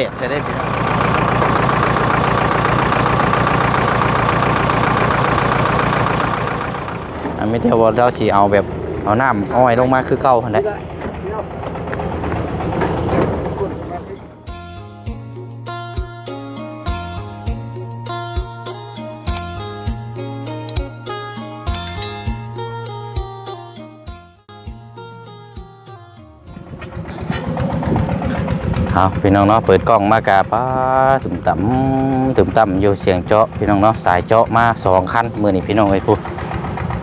ด็ดจะได้พี่น้องอันไม่ได้ว่าเราสีเอาแบบเอาน้ำอ้อยลงมาคือเก่าหันแหละ เอาพี่น้องเนาะเปิดกล้องมากาป้าถึมต่ำถึมต่ำอยู่เสียงเจาะพี่น้องเนาะสายเจาะมาสองคันมือนี่พี่น้องไอ้พูด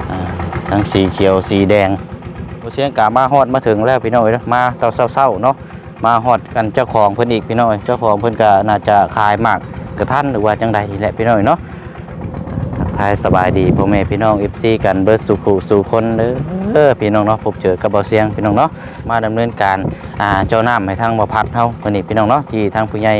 อ่าทั้งสีเขียวสีแดงเสียงกามาฮอดมาถึงแล้วพี่น้องเอ้ยเนาะมาตอนเศร้าๆเนาะมาฮอดกันเจ้าของเพิ่นอีกพี่น้องเอ้ยเจ้าของเพิ่นก็น่าจะขายมากกระทันหรือว่าจังใดนี่แหละพี่น้องเอ้ยเนาะ ทายสบายดีพ่อแม่พี่น้อง FC กันเบิดสุขุสู่คนเด้อพี่น้องเนาะพบเจอกับเบาเสียงพี่น้องเนาะมาดำเนินการอ่าเจ้าน้ำให้ทางบ่พัดเฮาวันนี้พี่น้องเนาะที่ทางผู้ใหญ่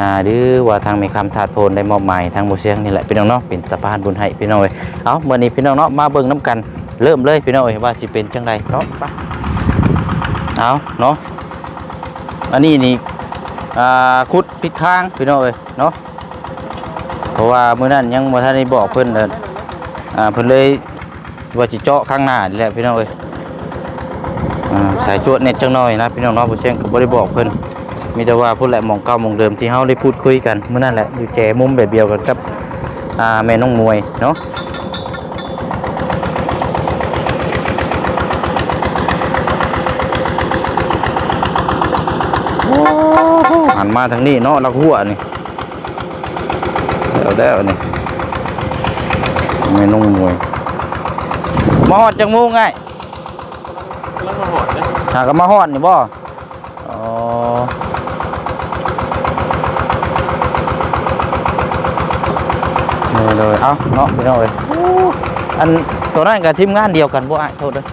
อ่าหรือว่าทางมีคำถาดโพนได้มอบหมายทางบ่เสียงนี่แหละพี่น้องเนาะเป็นสะพานบุญให้พี่น้องเอ้ยเอามื้อนี้พี่น้องเนาะมาเบิ่งน้กันเริ่มเลยพี่น้องเอ้ยว่าสิเป็นจังไดเนาะไปเอาเนาะอันนี้นี่อ่าขุดผิดทางพี่น้องเอ้ยเนาะ เพราะว่ามื้อนั้นยังบ่ทันได้บอกเพิ่นเด้ออ่าเพิ่นเลยว่าสิเจาะข้างหน้านี่แหละพี่น้องเอ้ยอ่าสายจวดเน็ตจังหน่อยนะพี่น้องเน้องผู้เชี่ยงก็บ่ได้บอกเพิ่นมีแต่ว่าพูดแหละหมองเก่าหมองเดิมที่เฮาได้พูดคุยกันเมื่อนั้นแหละอยู่แจมุมแบบเดียวกันกับอ่าแม่น้องมวยเนาะหหันมาทางนี้เนาะลักหัวนี่ เอาแล้วนี่แม่น้องมวยมาฮอดจังมุงไงกำลังมาหอดนะหาก็มาฮอดนี่บ่อ๋อนี่เลยเอาเนาะพี่น้องเอ้ยอันตัวนั้นกับทีมงานเดียวกันบ่อะโทษเด้อ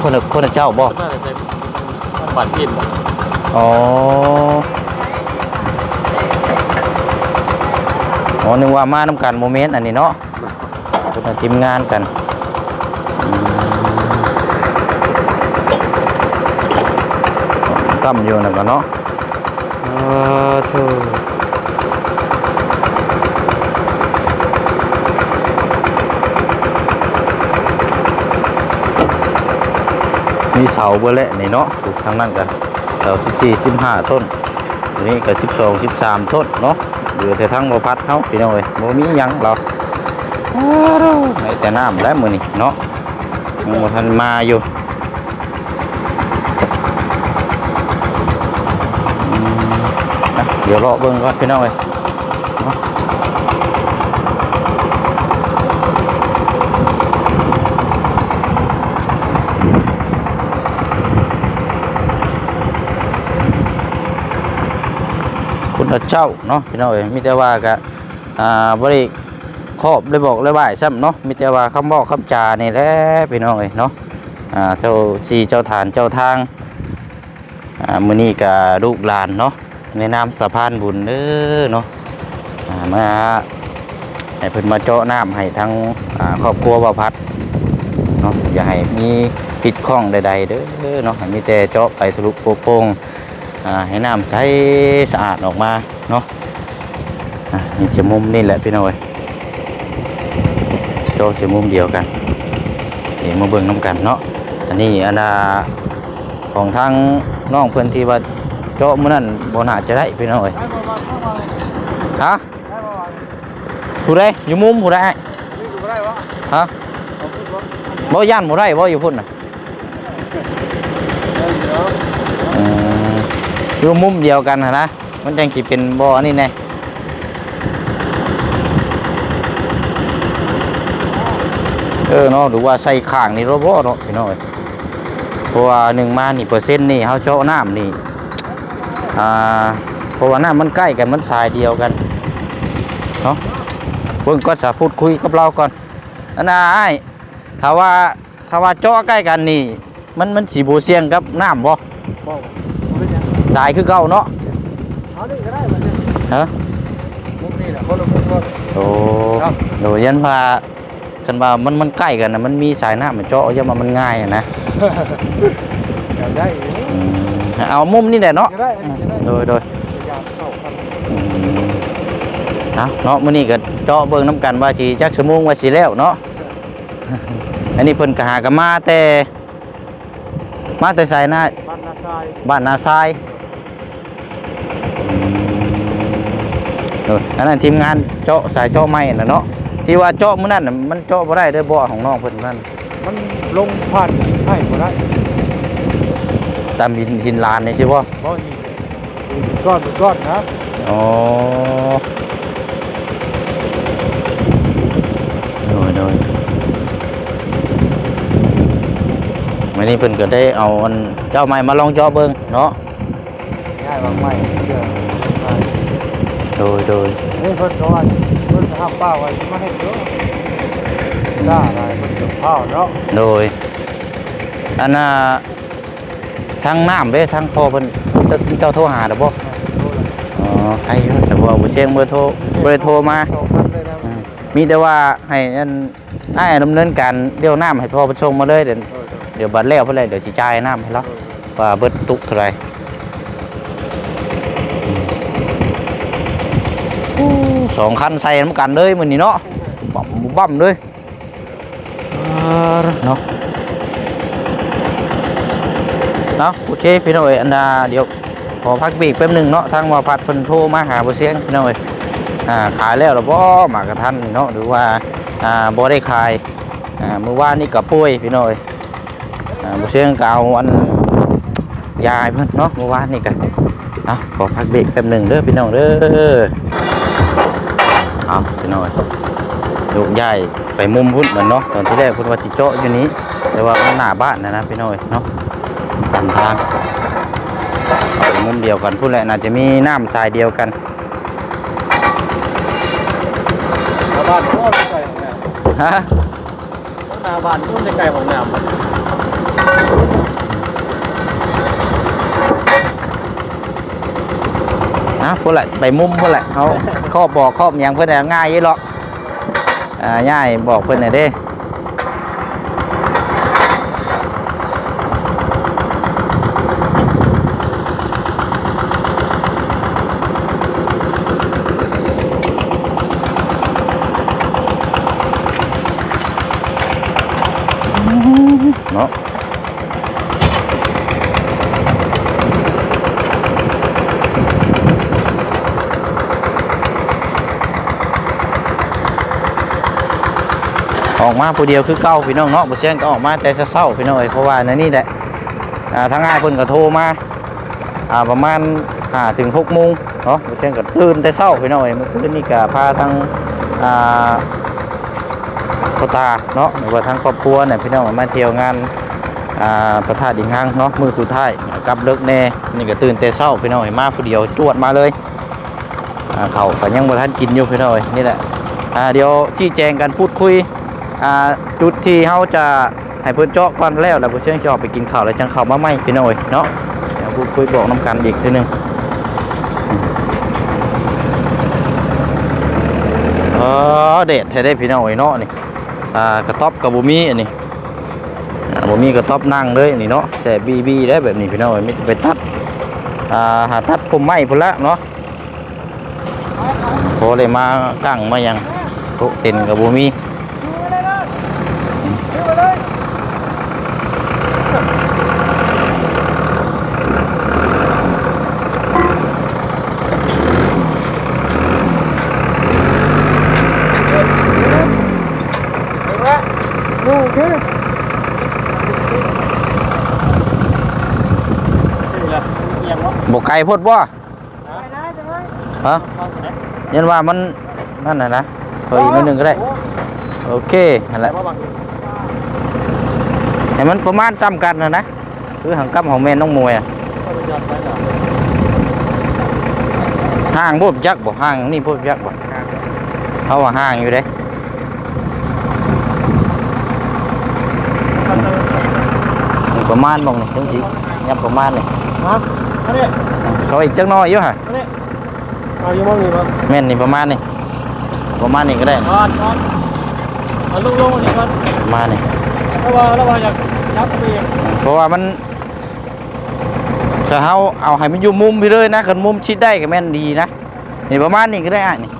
คนละคนละเจ้าบ่น่าจะใช้บัตรพิมพ์อ๋อ อ๋อนึกว่ามานํกันโมเมนต์อันนี้เนาะคนละทีมงานกันตั้มอยู่นั่นก็เนาะเออเธอมีเสาเบอร์แหละนี่เนาะปลูกทางนั้นกันเสาสิบสี่สิบห้าต้น นี้ก็สิบสองสิบสามต้นเนาะ เหลือแต่ทั้งบ่พัดเขาพี่น้องเอ้ยบ่มีหยังเราในแต่น้ำแล้วมือนี่เนาะโมงทันมาอยู่เดี๋ยวรอเบิ้งก่อนพี่น้องเอ้ย เนาะคุณพระเจ้าเนาะพี่น้องเอ้ยมีแต่ว่าก็อ่าบ่ได้ครอบได้บอกได้บ่ายซ้ำเนาะมีแต่ว่าคำบอกคำจานี่แหละพี่น้องเอ้ยเนาะอ่าเจ้าสีเจ้าฐานเจ้าทางอ่ามื้อนี้ก็ลูกหลานเนาะในนามสะพานบุญเด้อเนาะอ่ามาให้เพิ่นมาเจาะน้ำให้ทั้งอ่าครอบครัวบ่พัดเนาะอย่าให้มีผิดข้องใดๆเด้อเนาะให้มีแต่เจาะไปทะลุโป่งๆ ให้น้ำใสสะอาดออกมาเนาะอะนี่จะมุมนี่แหละพี่น้อยโจจะมุมเดียวกันเดี๋ยวมาเบิ่งน้ำกันเนาะอันนี้อันนาของทางน้องเพื่อนที่ว่าโจมื้อนั้นบน่าจะได้พี่น้อยฮะผู้ใดอยู่มุมผู้ใดฮะบ่ย่านบ่ได้บ่อยู่พุ่นน่ะ อยู่มุมเดียวกันนะมันจังสิเป็นบ่อนี่แน่เออเนาะหรือว่าใส่ข้างนี่รบเนาะพี่น้อยเพราะว่าหนึ่งมานี่เปอร์เซ็นต์นี่เฮาเจาะน้ำนี่อ่าเพราะว่าน้ำมันใกล้กันมันสายเดียวกันเนาะเพิ่งก็จะพูดคุยกับเราก่อนอันน่ะอ้ถ้าว่าถ้าว่าเจาะใกล้กันนี่ มันมันสีบ่เสี่ยงกับน้ำบ่ ได้คือเก่าเนาะเอาดิก็ได้เหมือนกันฮะมุกนี่แหละคนละมุกคน โอ้ครับ โดยยันว่าคันว่ามันมันใกล้กันนะมันมีสายน้ำมันเจาะอย่ามามันง่ายอะนะอยากได้อืมเอามุมนี่แหละเนาะจะได้อันนี้จะได้โดยโดยยามเข้ากันอืมเอาเนาะมื้อนี้ก็เจาะเบิ่งน้ำกันว่าสิจักชั่วโมงว่าสิแล้วเนาะ อันนี้เพิ่นก็หากันมาแต่ มาแต่ไสนะบ้านนาทรายบ้านนาทราย อออันนั้นทีมงานเจาะสายเจาะไม้น่ะเนาะที่ว่าเจาะมื้อนั้นน่ะมันเจาะบ่ได้เด้อบ่อของน้องเพิ่นนั่นมันลงผ่านให้บ่ได้ตามหินหินลานนี่ใช่บ่เพราะนี่ก้อนเป็นก้อนนะอ๋อโดยโดยวันนี้เพิ่นก็ได้เอาอันเจ้าไม้มาลองเจาะเบิ่งเนาะง่ายบางไม่เชื่อ โดยโดยนี่เพิ่นก็ว่าเพิ่นห้ามป้าไว้ที่มาให้เยอะซ่าอะไรเพิ่นจะเผาเนาะโดยอันน่ะทางน้ำเด้ทางพ่อเพิ่นเจ้าเจ้าโทรหาดอกบ่อ๋อใครอยู่สะบ่บ่เสียงเบอร์โทรเบอร์โทรมาสองพันเลยนะอืมมีแต่ว่าให้อันอ้ายดำเนินการเดี๋ยวน้ำให้พ่อเพิ่นส่งมาเลยเดี๋ยวเออเดี๋ยวบัดแล้วเพิ่นเลยเดี๋ยวสิจ่ายน้ำให้เราว่าเบิดตุกเท่าไหร่ สองคันใส่น้ำกันเลยมือนี้เนาะปั๊มบั่มเลยเนาะเนาะโอเคพี่น้อยอันดาเดี๋ยวขอพักเบรกแป๊บหนึ่งเนาะทางว่าพัดเพิ่นโทรมาหาบ่เสียงพี่น้อยอ่าขายแล้วหรือบ่หมากระทันเนาะหรือว่าอ่าบ่ได้ขายอ่าเมื่อวานนี่ก็ป่วยพี่น้อยอ่าบ่เสียงก็เอาอันยาให้เพิ่นเนาะเมื่อวานนี่ก็เอาขอพักเบรกแป๊บหนึ่งเด้อพี่น้องเด้อ เอาพี่น้องเอ๋ยลูกย้ายไปมุมพุ่นเหมือนเนาะตอนที่แรกเพิ่นว่าสิเจาะอยู่นี้ แต่ว่ามันหน้าบ้านนะนะพี่น้องเอ๋ยเนาะตามทางเอาไปมุมเดียวกันพูดแหละน่าจะมีน้ำทรายเดียวกันหน้าบ้านก็ไก่ของแนวฮะหน้าบ้านก็จะไก่ของแนว นะพูดแหละไปมุมพูดแหละเขาครอบบอกครอบหยังเพื่อนน่ะง่ายยี่หรอกอ่าง่ายบอกเพื่อนหน่อยเด้ ออกมาผู้เดียวคือเก้าพี่น้องเนาะบ่เสียงก็ออกมาแต่เช้าพี่น้องเอ้ยเพราะว่าในนี่แหละอ่าทางง่ายเพิ่นก็โทรมาอ่าประมาณถึง6โมงเนาะบ่เสียงก็ตื่นแต่เช้าพี่น้องเอ้ยเมื่อคืนนี้ก็พาทางอ่าพ่อตาเนาะหรือว่าทางครอบครัวเนี่ยพี่น้องมาเที่ยวงานอ่าพระธาตุดิงหางเนาะมือสุดท้ายกลับเลิกแน่นี่ก็ตื่นแต่เช้าพี่น้องเอ้ยมาผู้เดียวจวดมาเลยอ่าเขาวก็ยังบ่ทันกินอยู่พี่น้องเอ้ยนี่แหละอ่าเดี๋ยวชี้แจงกันพูดคุย อ่าจุดที่เขาจะให้เพิ่นเจาะก่อนแล้วแล้วผู้เชี่ยวชาญไปกินข้าวแล้วจังเข้ามาใหม่พี่น้อยเนาะเดี๋ยวพูดคุยบอกน้ำกันอีกทีนึงเออเด็ดแท้ได้พี่น้อยเนาะนี่อ่ากระต๊อบกับบุมีอันนี้อ่าบุมีกระต๊อบนั่งเลยนี่เนาะแส่บีบีได้แบบนี้พี่น้อยไมแต่ไปตัดอ่าหาตัดผมไม้พุ่นละเนาะพอเลยมากั้งมายังโตเต็นกับบุมี ดูคือนี่แหละเอียงวะ บก ไก่พดบ่ไปได้จังเลยฮะยันว่ามันนั่นน่ะนะเฮ้ยนิดหนึงก็ได้ โอเคนั่นแหละมาบังให้มันประมาณซ้ำกันนะนะคือหังกับของแม่น้องมวยอะเอาไปจอดไว้หน่อยห่างพูดยักษ์บ่ห่างนี่พูดยักษ์บ่เขาว่าห่างอยู่เด้นี่ประมาณบ่งนี่จังสิยับประมาณนี่ฮะอันนี้ เขาอีกจักหน้อยอยู่ฮะอันนี้เอาอยู่มองนี่มั้งแม่นนี่ประมาณนี่ประมาณนี่ก็ได้จอดจอดเอาลงลงอันนี้ก่อนประมาณนี่แล้วว่าแล้วว่าอยากยับไปอีกเพราะว่ามันก็เฮาเอาให้มันอยู่มุมไปเลยนะคันมุมชิดได้ก็แม่นดีนะนี่ประมาณนี้ก็ได้อะนี่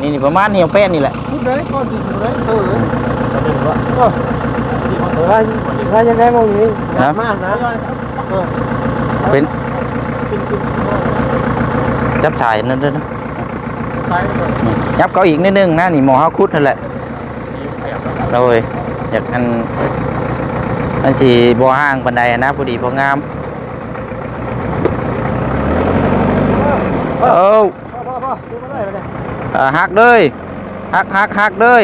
นี่นี่ประมาณนี้เอาแป้นนี่แหละพูดได้ก่อนสิพูดได้เออประเด็นว่าเออเออถ้ายังได้มองนี้ยากมากนะเออเป็นกินกิน จับสายนั่นเด้อนะใช่เลยนี่ยับเขาอีกนิดนึงนะนี่หมอเฮาคุดนั่นแหละโดยอยากอันอันสิบ่ห่างปานใดนะพอดีพองามเอ้าพ่อพ่อพ่อดูมาได้ไหมเนี่ยอ่าหักเลยหักหักหักเลย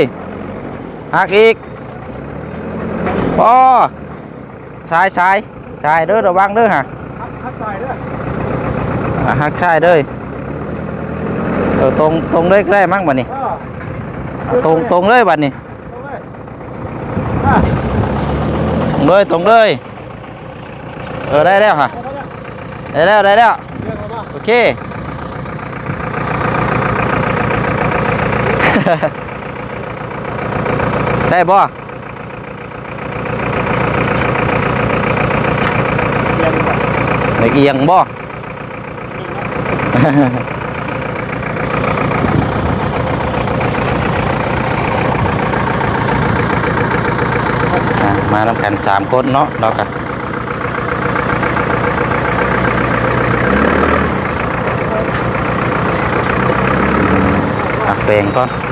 หักอีกพอสายสายสายเด้อระวังเด้อฮะทักทักใส่ด้วยอ่าหักสายเด้อเออตรงตรงเลยก็ได้มั้งบัดนี้เอออ่าตรงตรงเลยบัดนี้ตรงเลยตรงเลยเออได้แล้วฮะเอาไปเนี่ยได้แล้วได้แล้วโอเคได้บ่เอียงบ่ มาทำกันสามคนเนาะเรากันแปลงก่อน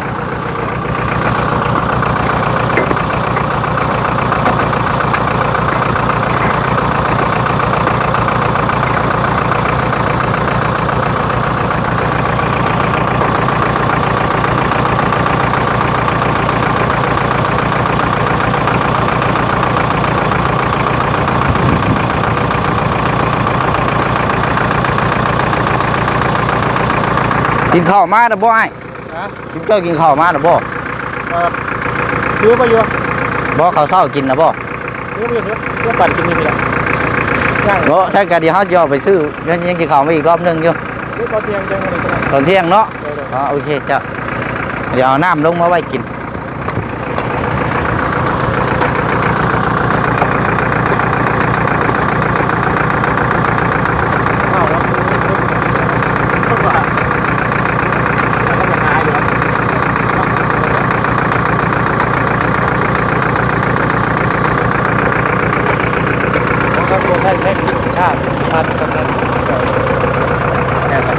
กินข้าวมาหรือบ่ไอ้นะกินเจ้ากินข้าวมาหรือบ่เออซื้อไปอยู่บ่ข้าวเช้ากินนะบ่ซื้อไปอยู่ซื้อซื้อปั่นกินนี่แหละย่างบ่ใช่กะเดียวเฮาจะเอาไปซื้อยังยังกินข้าวมาอีกรอบหนึงอยู่ซื้อข้าวเที่ยงยังอะไรก็ได้ตอนเที่ยงเนาะเลยเลยอ๋อโอเคจ้ะเดี๋ยวเอาน้ำลงมาไว้กิน อ้าวแล้วต้องว่าแล้วก็หาอยู่ ครับตัวให้แค่ชาติชาติกำนันแน่นอน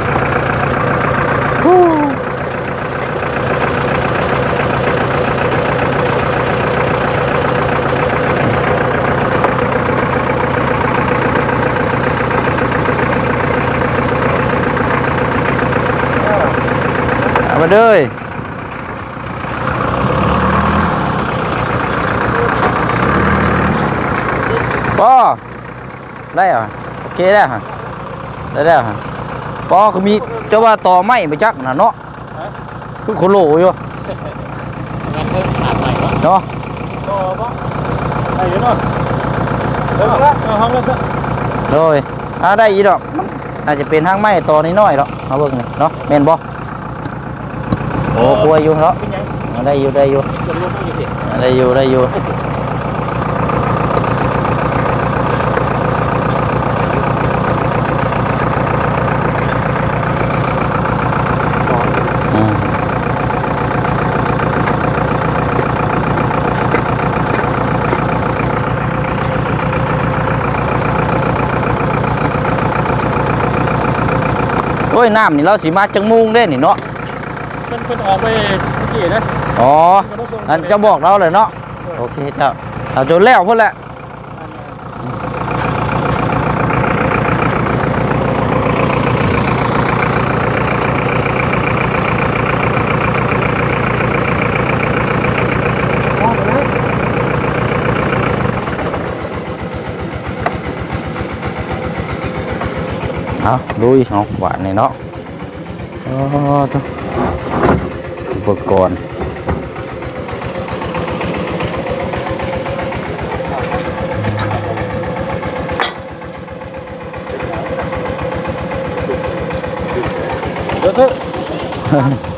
เอามาเลยปอ ได้เหรอโอเคได้ฮะได้แล้วฮะปอคือมีเจ้าว่าต่อไม้ไปจักน่ะเนาะคือโคโลอยู่งั้นเพิ่มขนาดใหม่วะเนาะต่อปะไอ้เนาะเดี๋ยวละเอาห้องแล้วก็โดยอ่าได้อีดอกมันน่าจะเป็นทางไม้ต่อนิดหน่อยๆเนาะเอาเบิ่งนี่เนาะแม่นบ่โอ้กลัวอยู่เนาะเป็นยังอ่าได้อยู่ได้อยู่จะรู้ไม่อยู่ดิอ่าได้อยู่ได้อยู่ ยน้ำนี่เราสีมาจังมุงได้นี่เนาะมันเป็นออกไปเมื่อกี้นะอ๋ออันจะบอกเราเลยเนาะโอเคเจ้าเอาจนแล้วพุ่นแหละ เอาลุยเอาหวานนี่เนาะอ๋อตัวอุปกรณ์เดี๋ยวเถอะ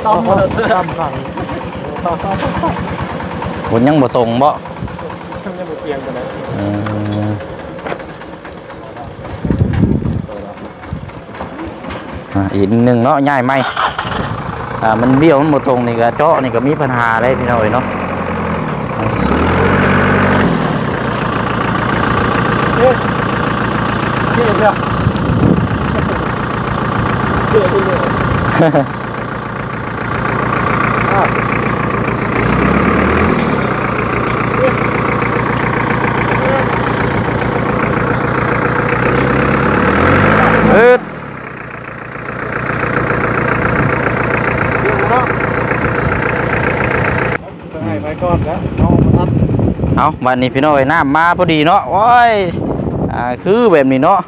ต้มหมดต้มขังบนยังบ่ตรงบ่ทำยังไม่เพียงกันเลย เออ อีกหนึ่งเนาะง่ายไหมอ่ามันเบี้ยวมันหมดตรงนี่ก็เจาะนี่ก็มีปัญหาเลยพี่น้อยเนาะเฮ้ยเฮ้ยเนี่ยเฮ้ยเฮ้ยอ้าว เอิด เนาะจะให้ไปก่อนนะเอามาทัด เอาวันนี้พี่น้อยน้ำมาพอดีเนาะโอ้ยอ่าคือแบบนี้เนาะ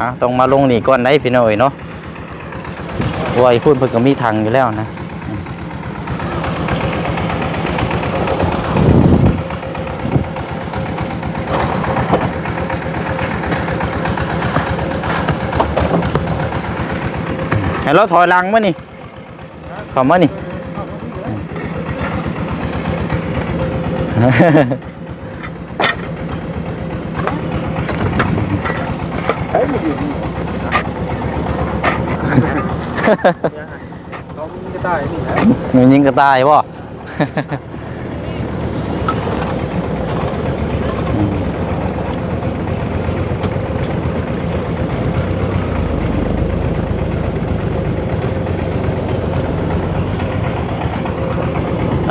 อ่าต้องมาลงนี่ก่อนได้พี่น้อยเนาะโอ้ยพูดเพิ่นก็มีทางอยู่แล้วนะให้เราถอยลังมานี่เข้ามานี่ เฮ้ยมั นอยู่นี่เรามีกระต่ายนี่แหละมียิงกระต่ายบ่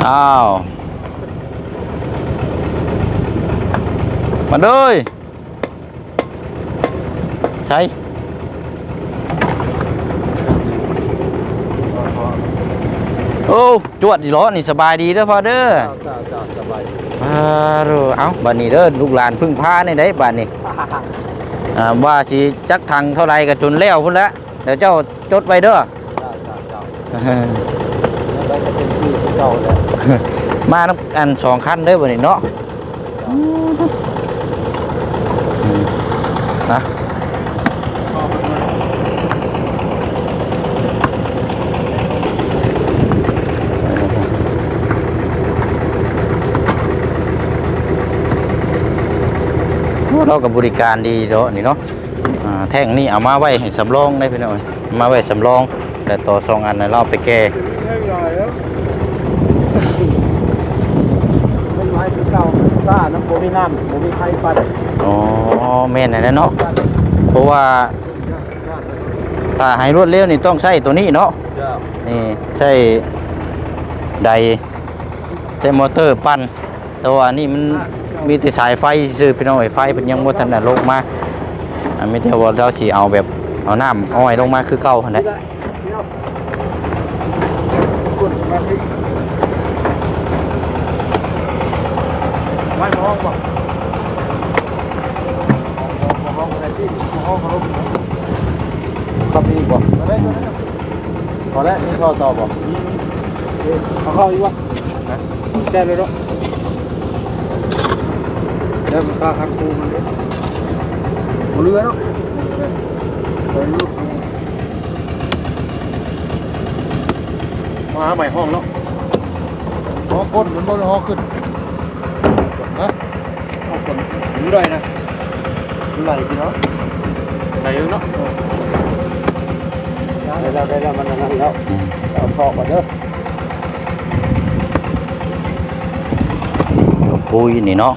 อ้าว มาเลยใช่โอ้จวดดีเหรอนี่สบายดีเด้อพ่อเด้อจ้าจ้าสบายอ่าเด้อเอ้าบัดนี้เด้อลูกหลานพึ่งพาในได้บัดนี้อ่าว่าสิจักทางเท่าไรก็จนแล้วพุ่นละเดี๋ยวเจ้าจดไว้เด้อจ้าจ้าจ้าแล้วก็เป็นชื่อเก่าแล้วมาน้ำอันสองคันเด้อบัดนี้เนาะอืม นะเรากับบริการดีเด้อนี่เนาะอ่าแท่งนี่เอามาไว้ให้สำรองได้พี่น้อยเอามาไว้สำรอง แต่ต่อสองอันนะเราเอาไปแก้เรียบร้อยแล้วเป็นไม้ที่เก่าซ่าน้ำโบมีน้ำโบมีไข่ปัดอ๋อ แม่นนั่นแหละเนาะเพราะว่าถ้าให้รวดเร็วนี่ต้องใช้ตัวนี้เนาะจ้านี่ใช้ไดใช้มอเตอร์ปั่นแต่ว่านี่มันมีแต่สายไฟซื้อพี่น้องไอ้ไฟเป็นยังบ่ทันได้ลงมาอันมีแต่ว่าเราสิเอาแบบเอาน้ำอ้อยลงมาคือเก่าหั่นแหละกดมาที่ไม่ห้องบ่ ครับนี่บ่มาได้ตัวนั้พอแล้วนี่ท่อต่อบ่เอาเข้าอีกวะแก้เลยเนาะเดี๋ยวมันตาคันคูมันเลยบ่เรือเนาะไปลูกมาใหม่ห้องแล้วหอก้นมันบ่ได้หอขึ้นนะหอก้นถึงได้นะถึงไหลพี่เนไหลเนะ ได้แล้วได้แล้วมันนั่นแล้วอืมเอาพอกมาเด้อกับปุ้ยนี่เนาะ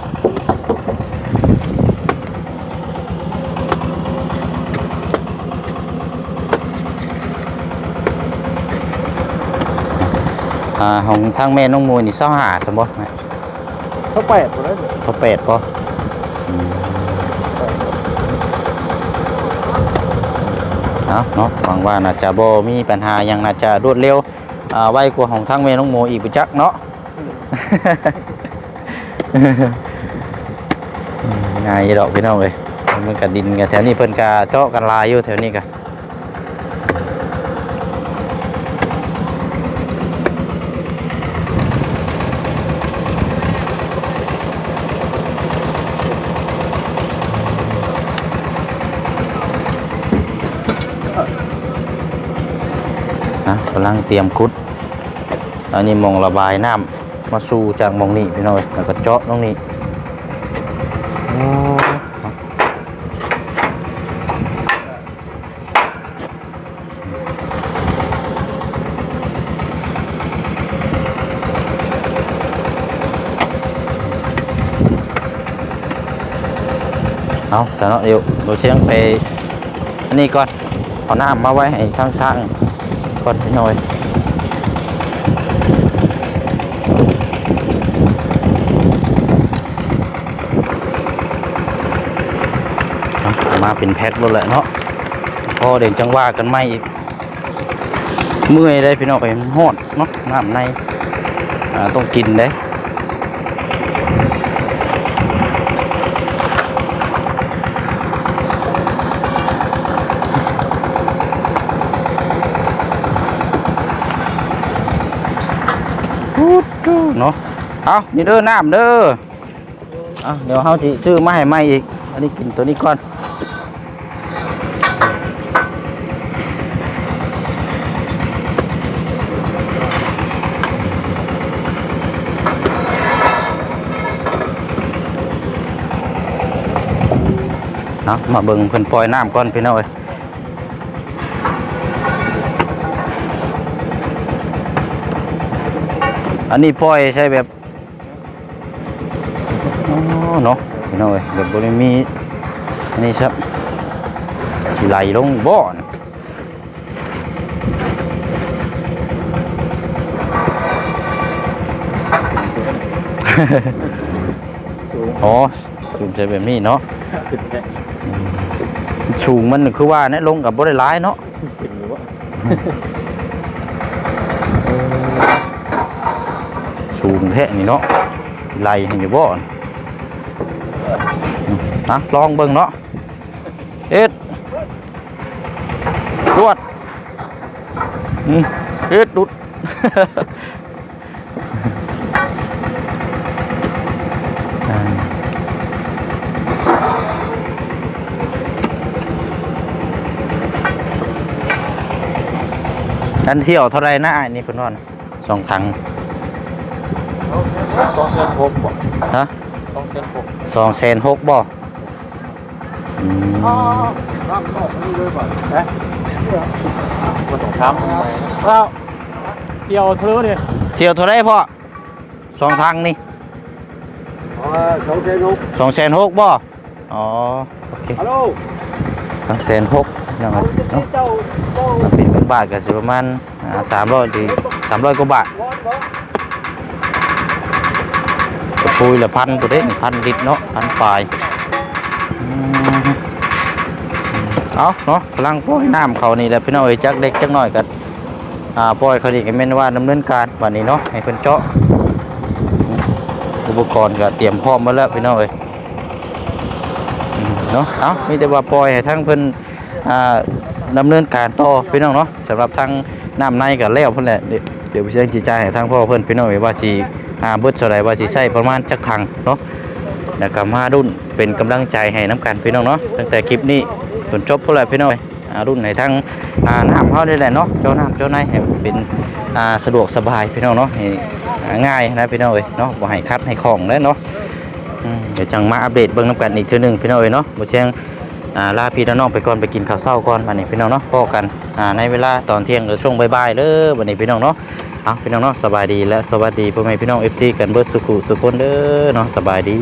อ่าของทางแม่น้องมวยนี่เศร้าหาสมบ่แม่เขาแปดหมดแล้วเขาเป็ดป่ะ นะเนาะหวังว่าน่าจะบ่มีปัญหายังน่าจะรวดเร็วอ่าไวกว่าของทางเมน้องโมอีกจักเนาะง่ายอดอกพี่น้องเลยมันกัดดินกันแถวนี้เพิ่นกาเจาะกันลายอยู่แถวนี้กันำลังเตรียมคุดอันนี้มองระบายน้ำมาสู่จากมองนี้พี่น้องแล้วก็เจาะตรงนี้เอาสาระเดียวเราเชียงไปอันนี้ก่อนเอาน้ำมาไว้ให้ทั้งช่าง ก่อนพี่น้อยมาเป็นแพ็ครถแหละเนาะพอเด่นจังว่ากันไม่อีกเมื่อยได้พี่น้องไปมันฮอดเนาะน้ำในต้องกินได้ดู เนาะเอานี่เด้อน้ำเด้อเอาเดี๋ยวเฮาสิซื้อมาให้ใหม่อีก อันนี้กินตัวนี้ก่อนเนาะมาเบิ่งเพิ่นปล่อยน้ำก่อนพี่น้อย อันนี้ปล่อยใช่แบบอ๋อเนาะพี่น้อยแบบบริมีอันนี้ครับสิไหลลงบ่อนสูงอ๋อสูงใช่แบบนี้เนาะขึ้นแค่สูงมันคือว่าเนี่ยลงกับบ่ได้ร้ายเนาะ ขึ้นหรือว่า สูงแท้นี่เนาะไหลให้อยู่บ่อนนะลองเบิ่งเนาะเอ็ดรวดอืมเอ็ดดุดอ่าอันเที่ยวเท่าไรนะอันนี้เพิ่นว่านสองถัง สองเซนหกบ่ฮะสองเซนหกสองแสนหกบ่อืมอ๋อน้ำนอกนี่เลยบ่เอ๊ะมันต้องทำว้าวเกี่ยวเธอเนี่ยเที่ยวเท่าไรพ่อสองถังนี่อ๋อสองเซนหกสองแสนหกบ่อ๋อโอเคฮัลโหลสองแสนหกยังไงเนาะเจ้าเจ้าถ้าเป็นเป็นบาทก็สิประมาณสามร้อยถึงสามร้อยกว่าบาทร้อนบ่กระ ปุยละพันตัวเด้พันลิตรเนาะพันปลายเอาเนาะกำลังปล่อยน้ำเขานี่แหละพี่น้อยจักเล็กจักน้อยกันอ่าปล่อยเขาดีกันแม่นว่าดำเนินการวันนี้เนาะให้เพิ่นเจาะอุปกรณ์ก็เตรียมพร้อมมาแล้วพี่น้อยเนาะเอามีแต่ว่าปล่อยให้ทั้งเพิ่นอ่าดำเนินการต่อพี่น้องเนาะสำหรับทางน้ำในก็แล้วเพิ่นแหละเดี๋ยวพี่เชียงสิจ่ายให้ทางพ่อเพิ่นพี่น้องเอ้ยว่าสิ อาเบิดเท่าใดว่าสิใช้ประมาณจักถังเนาะแล้วก็มารุ่นเป็นกำลังใจให้น้ำกันพี่น้องเนาะตั้งแต่คลิปนี้จนจบพุ่นแหละพี่น้องเอ้ยอารุ่นให้ทางอ่าน้ำเฮาได้แหละเนาะเจ้าน้ำเจ้าในให้เป็นอ่าสะดวกสบายพี่น้องเนาะง่ายนะพี่น้องเอ้ยเนาะบ่ให้คัดให้ของแล้วเนาะเดี๋ยวจังมาอัปเดตเบิ่งน้ำกันอีกเทื่อหนึ่งพี่น้องเอ้ยเนาะบ่เชียงอ่าลาพี่น้องไปก่อนไปกินข้าวเช้าก่อนวันนี้พี่น้องเนาะพอกันอ่าในเวลาตอนเที่ยงหรือช่วงบ่ายๆเด้อวันนี้พี่น้องเนาะ อาพี่น้องเนาะสบายดีและสวัสดีพ่อแม่พี่น้องเอฟซีกันเบิดสุขุสุขคนเด้อเนาะสบายดี